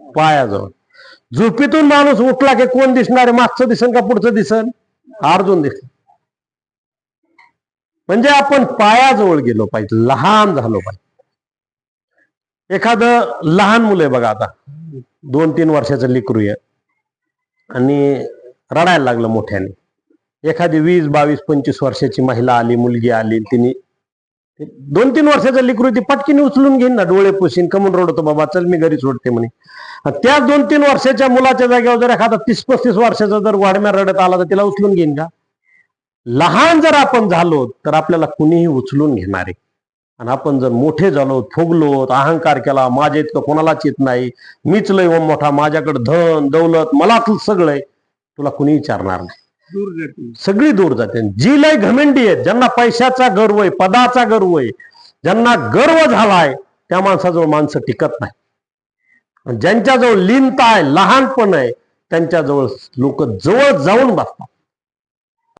पायाजवळ. झोपेतून माणूस उठला की कोण दिसणार मागचं दिसन का पुढचं दिसन? अर्जुन दिसन म्हणजे आपण पायाजवळ गेलो पाहिजे. लहान झालो पाहिजे. एखादं लहान मुलं आहे बघा आता. दोन तीन वर्षाचं लेकरू आहे. आणि रडायला लागलं मोठ्याने. एखादी वीस बावीस पंचवीस वर्षाची महिला आली मुलगी आली तिने दोन तीन वर्षाचं लिकरू ती पटकीने उचलून घेईन ना डोळे पुशीन कमून रडतो बाबा चल मी घरी सोडते म्हणे. त्या दोन तीन वर्षाच्या मुलाच्या जागेवर जर एखादा तीस पस्तीस वर्षाचा जर वाढम्या रडत आला तर तिला उचलून घेईन का? लहान जर आपण झालो तर आपल्याला कुणीही उचलून घेणार आहे. आणि आपण जर मोठे झालो फुगलो अहंकार केला माझ्या इतकं कोणालाच येत नाही मीच लय व मोठा माझ्याकडे धन दौलत मला सगळं आहे तुला कुणी विचारणार नाही. दूर जाते सगळी दूर जाते. जी लय घमेंडी आहेत ज्यांना पैशाचा गर्व आहे पदाचा गर्व आहे ज्यांना गर्व झालाय त्या माणसाजवळ माणसं टिकत नाही. आणि ज्यांच्याजवळ लीनता आहे लहानपण आहे त्यांच्याजवळ लोक जवळ जाऊन बसतात.